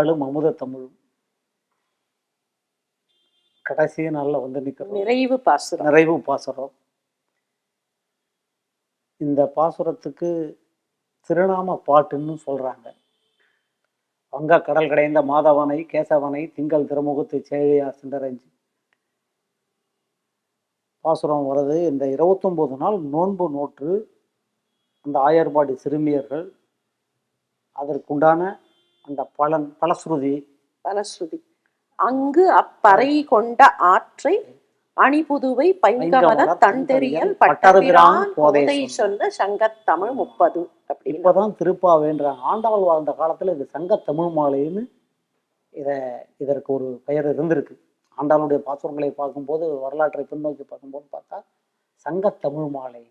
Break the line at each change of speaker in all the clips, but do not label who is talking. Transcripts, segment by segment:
ஆண்டாளும் அமுத தமிழும். கடைசி நாளில் வந்து நிற்கிறோம்
நிறைவு பாசுரம்.
நிறைவு பாசுரம். இந்த பாசுரத்துக்கு திருநாம பாட்டுன்னு சொல்றாங்க. வங்க கடல் கடைந்த மாதவனை கேசவனை திங்கள் திருமுகத்து சேழியார் சிண்டரஞ்சி பாசுரம் வருது இந்த இருபத்தொம்போது நாள் நோன்பு நோற்று அந்த ஆயர்பாடி சிறுமியர்கள் அதற்குண்டான அந்த பலன் பலஸ்ருதி.
பலஸ்ருதி. அங்கு அப்பறை கொண்ட ஆற்றை அணிபுதுவை பைங்கமல தண்டெறியல் பட்டபிரான்
போதை
சொன்ன சங்கத்தமிழ் முப்பது
இப்பதான் திருப்பாவேன்றாங்க ஆண்டாள் வாழ்ந்த காலத்துல இது சங்க தமிழ் மாலைன்னு இத இதற்கு ஒரு பெயர் இருந்திருக்கு. ஆண்டாளுடைய பாசுரங்களை பார்க்கும்போது வரலாற்றை பின்னோக்கி பார்க்கும்போது பார்த்தா சங்க தமிழ் மாலை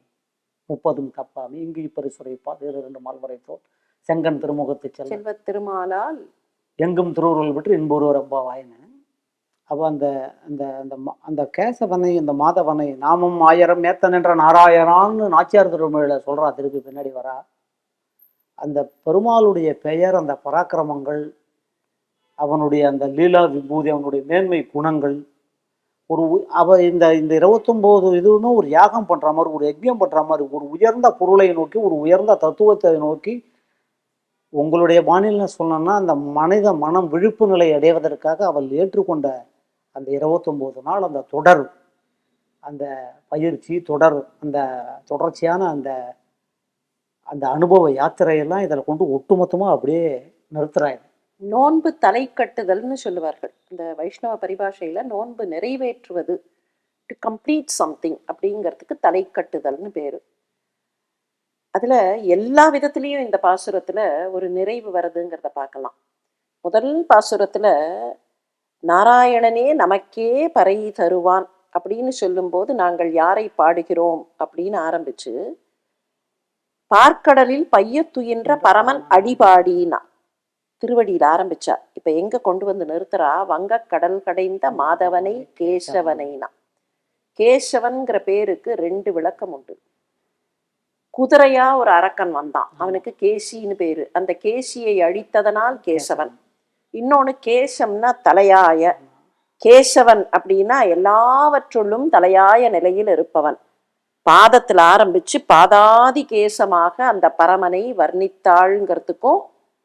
முப்பதும் தப்பாமி. இங்கு இப்பரிசுரைப்பா வேறு இரண்டு மால்வரைத்தோர் செங்கன் திருமுகத்து செல்ல
செல்வ திருமாலால்
எங்கும் திருவுருள் விட்டு என்பொருவர் அப்பா வாயின. அப்போ அந்த அந்த அந்த அந்த கேசவனை இந்த மாதவனை நாமும் ஆயிரம் ஏத்தன் என்ற நாராயணான்னு நாச்சியார் திருமொழியில சொல்றா திருப்பி பின்னாடி வரா. அந்த பெருமாளுடைய பெயர் அந்த பராக்கிரமங்கள் அவனுடைய அந்த லீலா விபூதி அவனுடைய மேன்மை குணங்கள் ஒரு அவ இந்த இந்த இருபத்தொம்போது இதுவுமே ஒரு யாகம் பண்ற மாதிரி ஒரு யஜ்யம் பண்ற மாதிரி ஒரு உயர்ந்த பொருளை நோக்கி ஒரு உயர்ந்த தத்துவத்தை நோக்கி உங்களுடைய வானிலை சொன்னோன்னா அந்த மனித மனம் விழிப்பு நிலை அடைவதற்காக அவள் ஏற்றுக்கொண்ட அந்த இருபத்தொம்போது நாள் அந்த தொடர் அந்த பயிற்சி தொடர் அந்த தொடர்ச்சியான அந்த அந்த அனுபவ யாத்திரையெல்லாம் இதில் கொண்டு ஒட்டுமொத்தமாக அப்படியே நிறுத்துறாங்க.
நோன்பு தலை கட்டுதல்னு சொல்லுவார்கள். இந்த வைஷ்ணவ பரிபாஷையில் நோன்பு நிறைவேற்றுவது டு கம்ப்ளீட் சம்திங் அப்படிங்கிறதுக்கு தலை கட்டுதல்னு பேர். அதுல எல்லா விதத்திலையும் இந்த பாசுரத்துல ஒரு நிறைவு வருதுங்கிறத பார்க்கலாம். முதல் பாசுரத்துல நாராயணனே நமக்கே பறை தருவான் அப்படின்னு சொல்லும்போது நாங்கள் யாரை பாடுகிறோம் அப்படின்னு ஆரம்பிச்சு பார்க்கடலில் பையத்துயின்ற பரமன் அடிபாடினா திருவடியில் ஆரம்பிச்சா. இப்ப எங்க கொண்டு வந்து நிறுத்துறா? வங்க கடல் கடைந்த மாதவனை கேசவனைனா கேசவன்கிற பேருக்கு ரெண்டு விளக்கம் உண்டு குதிரையா ஒரு அரக்கன் வந்தான். அவனுக்கு கேசின்னு பேரு. அந்த கேசியை அழித்ததனால் கேசவன். இன்னொன்னு கேசம்னா தலையாய. கேசவன் அப்படின்னா எல்லாவற்றுள்ளும் தலையாய நிலையில் இருப்பவன். பாதத்துல ஆரம்பிச்சு பாதாதி கேசமாக அந்த பரமனை வர்ணித்தாள்ங்கிறதுக்கும்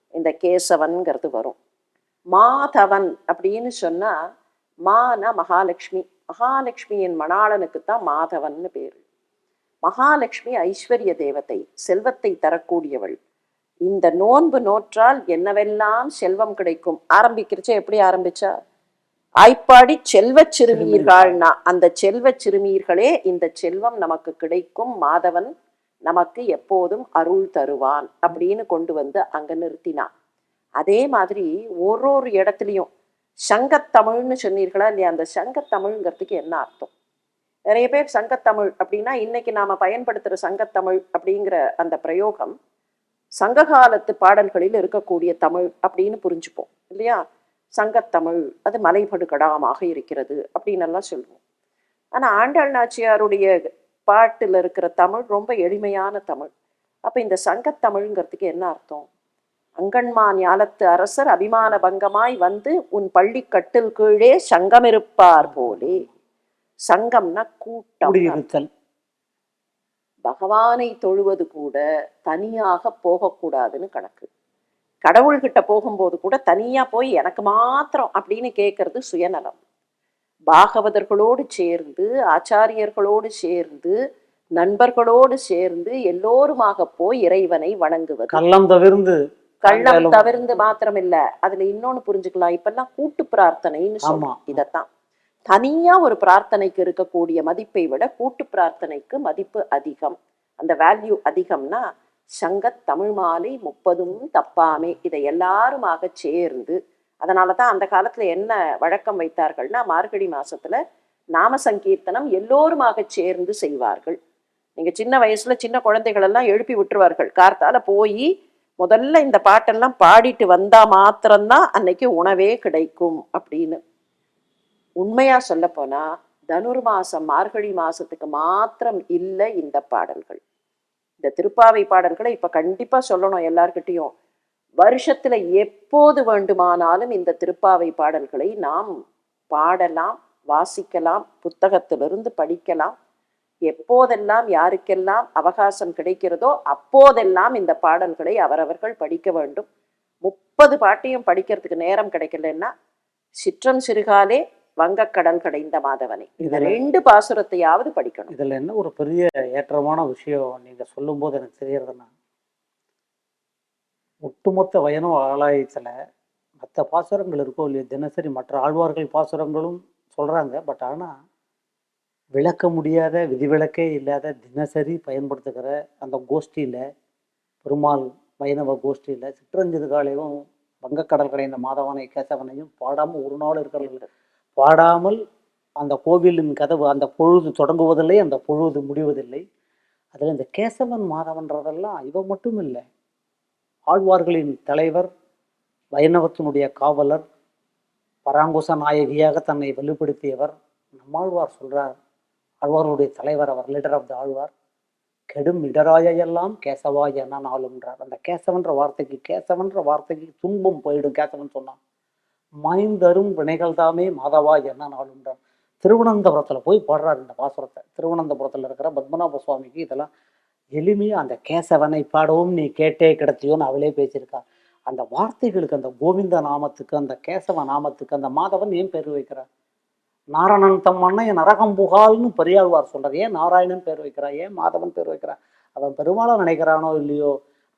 இந்த கேசவன்கிறது வரும். மாதவன் அப்படின்னு சொன்னா மானா மகாலட்சுமி. மகாலட்சுமியின் மணாளனுக்கு தான் மாதவன்னு பேரு. மகாலட்சுமி ஐஸ்வர்ய தேவதை செல்வத்தை தரக்கூடியவள். இந்த நோன்பு நோற்றால் என்னவெல்லாம் செல்வம் கிடைக்கும்? ஆரம்பிக்கிறச்ச எப்படி ஆரம்பிச்சா? ஆய்ப்பாடி செல்வ சிறுமியர்கள்னா அந்த செல்வச் சிறுமியர்களே இந்த செல்வம் நமக்கு கிடைக்கும். மாதவன் நமக்கு எப்போதும் அருள் தருவான் அப்படின்னு கொண்டு வந்து அங்க நிறுத்தினான். அதே மாதிரி ஒரு ஒரு இடத்துலையும் சங்கத்தமிழ்னு சொன்னீர்களா இல்லையா? அந்த சங்கத்தமிழ்ங்கிறதுக்கு என்ன அர்த்தம்? நிறைய பேர் சங்கத்தமிழ் அப்படின்னா இன்னைக்கு நாம பயன்படுத்துற சங்கத்தமிழ் அப்படிங்கிற அந்த பிரயோகம் சங்ககாலத்து பாடல்களில் இருக்கக்கூடிய தமிழ் அப்படின்னு புரிஞ்சுப்போம் இல்லையா? சங்கத்தமிழ் அது மலைபடுகடாமாக இருக்கிறது அப்படின்னு எல்லாம் சொல்லுவோம். ஆனா ஆண்டாள் நாச்சியாருடைய பாட்டில் இருக்கிற தமிழ் ரொம்ப எளிமையான தமிழ். அப்ப இந்த சங்கத்தமிழ்ங்கிறதுக்கு என்ன அர்த்தம்? அங்கன்மா ஞாலத்து அரசர் அபிமான பங்கமாய் வந்து உன் பள்ளி கட்டில் கீழே சங்கமிருப்பார் போலே. சங்கம்னா கூட்டம்
குடியிருத்தல்.
பகவானை தொழுவது கூட தனியாக போகக்கூடாதுன்னு கணக்கு. கடவுள்கிட்ட போகும்போது கூட தனியா போய் எனக்கு மாத்திரம் அப்படின்னு கேட்கறது சுயநலம். பாகவதர்களோடு சேர்ந்து ஆச்சாரியர்களோடு சேர்ந்து நண்பர்களோடு சேர்ந்து எல்லோருமாக போய் இறைவனை வணங்குவது.
கள்ளம் தவிர்ந்து
கள்ளம் தவிர்ந்து மாத்திரம் இல்ல அதுல இன்னொன்னு புரிஞ்சுக்கலாம். இப்பெல்லாம் கூட்டு பிரார்த்தனைன்னு. சொல்றோம் இதத்தான். தனியா ஒரு பிரார்த்தனைக்கு இருக்கக்கூடிய மதிப்பை விட கூட்டு பிரார்த்தனைக்கு மதிப்பு அதிகம். அந்த வேல்யூ அதிகம்னா சங்க தமிழ் மாலை முப்பதும் தப்பாமே இதை எல்லாருமாக சேர்ந்து அதனாலதான் அந்த காலத்தில் என்ன வழக்கம் வைத்தார்கள்னா மார்கழி மாசத்துல நாம சங்கீர்த்தனம் எல்லோருமாக சேர்ந்து செய்வார்கள். நீங்க சின்ன வயசுல சின்ன குழந்தைகள் எல்லாம் எழுப்பி விட்டுருவார்கள். கார்த்தால போய் முதல்ல இந்த பாட்டெல்லாம் பாடிட்டு வந்தா மாத்திரம்தான் அன்னைக்கு உணவே கிடைக்கும் அப்படின்னு. உண்மையா சொல்ல போனா தனுர் மாசம் மார்கழி மாசத்துக்கு மாத்திரம் இல்லை இந்த பாடல்கள். இந்த திருப்பாவை பாடல்களை இப்ப கண்டிப்பா சொல்லணும் எல்லார்கிட்டையும். வருஷத்துல எப்போது வேண்டுமானாலும் இந்த திருப்பாவை பாடல்களை நாம் பாடலாம் வாசிக்கலாம் புத்தகத்திலிருந்து படிக்கலாம். எப்போதெல்லாம் யாருக்கெல்லாம் அவகாசம் கிடைக்கிறதோ அப்போதெல்லாம் இந்த பாடல்களை அவரவர்கள் படிக்க வேண்டும். முப்பது பாட்டையும் படிக்கிறதுக்கு நேரம் கிடைக்கலன்னா சிற்றம் சிறுகாலே வங்கக்கடல் கடைந்த மாதவனை. இந்த ரெண்டு பாசுரத்தையாவது படிக்கணும்.
இதுல என்ன ஒரு பெரிய ஏற்றமான விஷயம் நீங்க சொல்லும்போது எனக்கு தெரியறதுன்னா ஒட்டுமொத்த வயனும் ஆலாயத்துல மற்ற பாசுரங்கள் இருக்கோ இல்லையோ தினசரி மற்ற ஆழ்வார்கள் பாசுரங்களும் சொல்றாங்க. பட் ஆனா விளக்க முடியாத விதிவிலக்கே இல்லாத தினசரி பயன்படுத்துகிற அந்த கோஷ்டியில பெருமாள் வைணவ கோஷ்டியில சிற்றஞ்சிறுகாலையும் வங்கக்கடல் கடைந்த மாதவனை கேசவனையும் பாடாம ஒரு நாள் இருக்கிறது பாடாமல் அந்த கோவிலின் கதவு அந்த பொழுது தொடங்குவதில்லை அந்த பொழுது முடிவதில்லை. அதில் இந்த கேசவன் மாதவன்றதெல்லாம் இவ மட்டும் இல்லை ஆழ்வார்களின் தலைவர் வைணவத்தினுடைய காவலர் பராங்குச நாயகியாக தன்னை வலுப்படுத்தியவர். நம்மாழ்வார் சொல்றார் ஆழ்வார்களுடைய தலைவர் அவர் லீடர் ஆஃப் த ஆழ்வார். கெடும் இடராய எல்லாம் கேசவாய என்ன நாளுன்றார் அந்த கேசவன்ற வார்த்தைக்கு கேசவன்ற வார்த்தைக்கு துன்பம் போயிடும் கேசவன் சொன்னான். மாய்ந்தரும் வினைகள் தாமே மாதவா என்ன நாளுன்றார் திருவனந்தபுரத்தில் போய் பாடுறார் இந்த பாசுரத்தை. திருவனந்தபுரத்தில் இருக்கிற பத்மநாப சுவாமிக்கு இதெல்லாம் எளிமையாக அந்த கேசவனை பாடவும் நீ கேட்டே கிடத்தியோன்னு அவளே பேசியிருக்கா. அந்த வார்த்தைகளுக்கு அந்த கோவிந்த நாமத்துக்கு அந்த கேசவ நாமத்துக்கு அந்த மாதவன் ஏன் பேர் வைக்கிறார்? நாராயணன் தம் அண்ணன் நரகம் புகால்னு பெரியாழ்வார் சொல்கிறார் ஏன் நாராயணன் பேர் வைக்கிறா ஏன் மாதவன் பேர் வைக்கிறா அவன் பெருமாளை நினைக்கிறானோ இல்லையோ?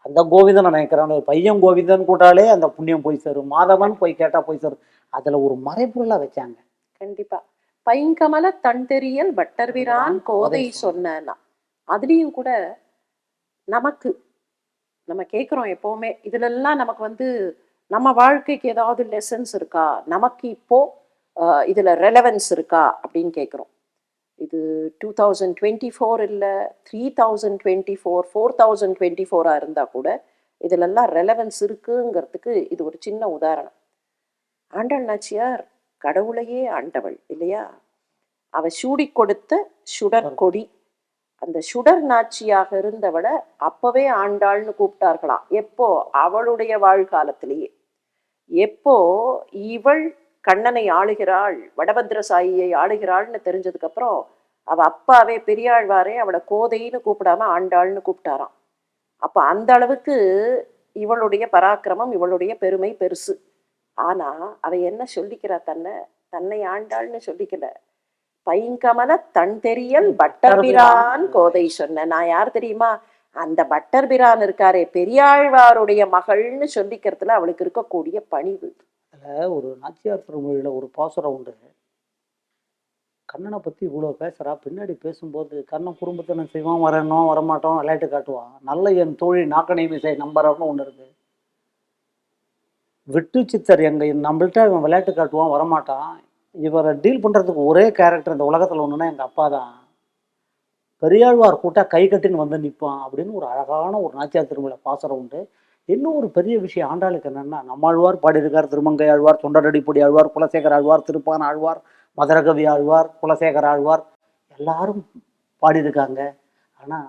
அந்த கோவிந்தன் நினைக்கிறானோ பையன் கோவிந்தன் கூட்டாலே அந்த புண்ணியம் போய் சேரும். மாதவன் போய் கேட்டா போய் சேரும். அதுல ஒரு மறைபொருளா வச்சாங்க.
கண்டிப்பா. பைங்கமல தண்டெறியல் பட்டர்விரான் கோதை சொன்னா அதுலயும் கூட நமக்கு நம்ம கேட்குறோம் எப்பவுமே. இதுலெல்லாம் நமக்கு வந்து நம்ம வாழ்க்கைக்கு ஏதாவது லெசன்ஸ் இருக்கா? நமக்கு இப்போ இதுல ரெலவென்ஸ் இருக்கா? அப்படின்னு கேட்குறோம் இது டூ தௌசண்ட் டுவெண்ட்டி ஃபோர் இல்லை three thousand twenty four four thousand twenty ஃபோராக இருந்தால் கூட இதுலெல்லாம் ரெலவென்ஸ் இருக்குங்கிறதுக்கு இது ஒரு சின்ன உதாரணம். ஆண்டாள் நாச்சியார் கடவுளையே ஆண்டவள் இல்லையா? அவ சூடி கொடுத்த சுடர் கொடி. அந்த சுடர் நாச்சியாக இருந்தவளை அப்பவே ஆண்டாள்னு கூப்பிட்டார்களாம். எப்போ? அவளுடைய வாழ்காலத்திலேயே. எப்போ? இவள் கண்ணனை ஆளுகிறாள் வடபத்ரசாயியை ஆளுகிறாள்னு தெரிஞ்சதுக்கு அப்புறம் அவ அப்பாவே பெரியாழ்வாரே அவளை கோதைன்னு கூப்பிடாம ஆண்டாள்னு கூப்பிட்டாராம். அப்ப அந்த அளவுக்கு இவளுடைய பராக்கிரமம் இவளுடைய பெருமை பெருசு. ஆனா அவ என்ன சொல்லிக்கிறா தன்னை? தன்னை ஆண்டாள்னு சொல்லிக்கல. பைங்கமல தன் தெரியல் பட்டர்பிரான் கோதை சொன்ன. நான் யார் தெரியுமா? அந்த பட்டர்பிரான் இருக்காரே பெரியாழ்வாருடைய மகள்னு சொல்லிக்கிறதுல அவளுக்கு இருக்கக்கூடிய பணிவு.
ஒரு நாச்சியார் திருமொழியில் ஒரு பாசுரம் உண்டு. கண்ணனை பற்றி இவ்வளோ பேசுகிறா பின்னாடி பேசும்போது கண்ணன் குடும்பத்தை நான் செய்வான் வரணும் வரமாட்டோம் விளையாட்டு காட்டுவான். நல்ல என் தோழி நாக்கனை மிசை நம்புறன்னு ஒன்று இருக்குது விட்டு சித்தர் எங்கள் நம்மள்ட்ட இவன் விளையாட்டு காட்டுவான் வரமாட்டான். இவரை டீல் பண்ணுறதுக்கு ஒரே கேரக்டர் இந்த உலகத்தில் ஒன்றுனா எங்கள் அப்பா தான். பெரியாழ்வார் கூட்டா கை கட்டின்னு வந்து நிற்பான் அப்படின்னு ஒரு அழகான ஒரு நாச்சியார் திருமலை பாசுரம் உண்டு. இன்னும் ஒரு பெரிய விஷயம் ஆண்டாளுக்கு என்னன்னா நம்மாழ்வார் பாடியிருக்கார் திருமங்கை ஆழ்வார் தொண்டரடிப்பொடி ஆழ்வார் குலசேகர் ஆழ்வார் திருப்பான் ஆழ்வார் மதுரகவி ஆழ்வார் குலசேகர் ஆழ்வார் எல்லாரும் பாடியிருக்காங்க. ஆனால்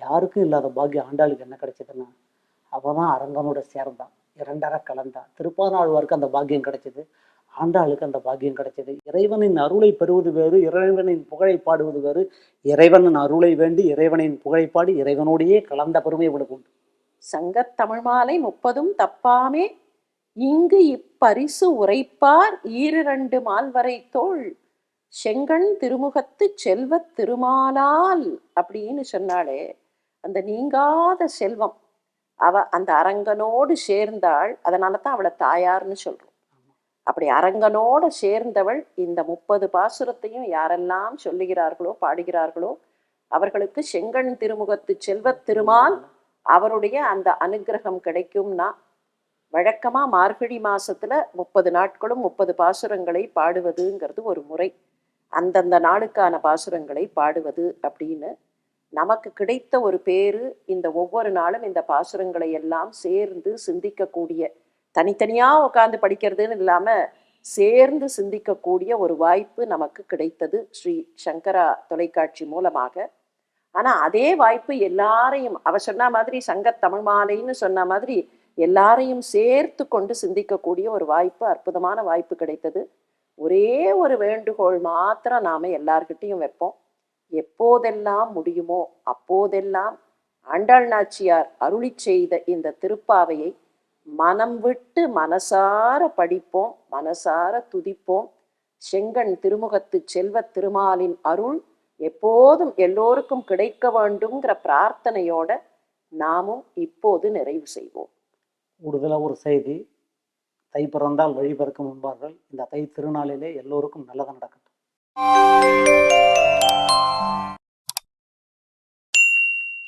யாருக்கும் இல்லாத பாக்கியம் ஆண்டாளுக்கு என்ன கிடைச்சதுன்னா அவ தான் அரங்கனோட சேர்ந்தான் இரண்டரை கலந்தான் திருப்பான் ஆழ்வாருக்கு அந்த பாக்கியம் கிடைச்சது ஆண்டாளுக்கு அந்த பாக்கியம் கிடைச்சது. இறைவனின் அருளை பெறுவது வேறு இறைவனின் புகழை பாடுவது வேறு. இறைவனின் அருளை வேண்டி இறைவனின் புகழை பாடி இறைவனோடையே கலந்த பெருமை இவளுக்கு உண்டு.
சங்கத் தமிழ் மாலை முப்பதும் தப்பாமே. இங்கு இப்பரிசு உரைப்பார் ஈரிரண்டு மால்வரை தோள். செங்கண் திருமுகத்து செல்வத் திருமாலால் அப்படின்னு சொன்னாலே அந்த நீங்காத செல்வம். அவ அந்த அரங்கனோடு சேர்ந்தாள். அதனால தான் அவளை தாயார்னு சொல்றோம். அப்படி அரங்கனோட சேர்ந்தவள் இந்த முப்பது பாசுரத்தையும் யாரெல்லாம் சொல்லுகிறார்களோ பாடுகிறார்களோ அவர்களுக்கு செங்கண் திருமுகத்து செல்வத் திருமால் அவருடைய அந்த அனுக்கிரகம் கிடைக்கும்னா வழக்கமாக மார்கழி மாதத்தில் முப்பது நாட்களும் முப்பது பாசுரங்களை பாடுவதுங்கிறது ஒரு முறை. அந்தந்த நாளுக்கான பாசுரங்களை பாடுவது அப்படின்னு நமக்கு கிடைத்த ஒரு பேரு இந்த ஒவ்வொரு நாளும் இந்த பாசுரங்களை எல்லாம் சேர்ந்து சிந்திக்கக்கூடிய தனித்தனியாக உட்காந்து படிக்கிறதுன்னு இல்லாமல் சேர்ந்து சிந்திக்கக்கூடிய ஒரு வாய்ப்பு நமக்கு கிடைத்தது ஸ்ரீ சங்கரா தொலைக்காட்சி மூலமாக. ஆனா அதே வாய்ப்பு எல்லாரையும் அவ சொன்ன மாதிரி சங்க தமிழ் மாலைன்னு சொன்ன மாதிரி எல்லாரையும் சேர்த்து கொண்டு சிந்திக்கக்கூடிய ஒரு வாய்ப்பு அற்புதமான வாய்ப்பு கிடைத்தது. ஒரே ஒரு வேண்டுகோள் மாத்திரம் நாம எல்லார்கிட்டையும் வைப்போம். எப்போதெல்லாம் முடியுமோ அப்போதெல்லாம் ஆண்டாள் நாச்சியார் அருளி செய்த இந்த திருப்பாவையை மனம் விட்டு மனசார படிப்போம் மனசார துதிப்போம். செங்கண் திருமுகத்து செல்வத் திருமாலின் அருள் எப்போதும் எல்லோருக்கும் கிடைக்க வேண்டும்ங்கிற பிரார்த்தனையோட நாமும் இப்போது நிறைவு செய்வோம்.
கூடுதலாக ஒரு செய்தி தை பிறந்தால் வழி பிறக்க முன்பார்கள் இந்த தை திருநாளிலே எல்லோருக்கும் நல்லது நடக்கட்டும்.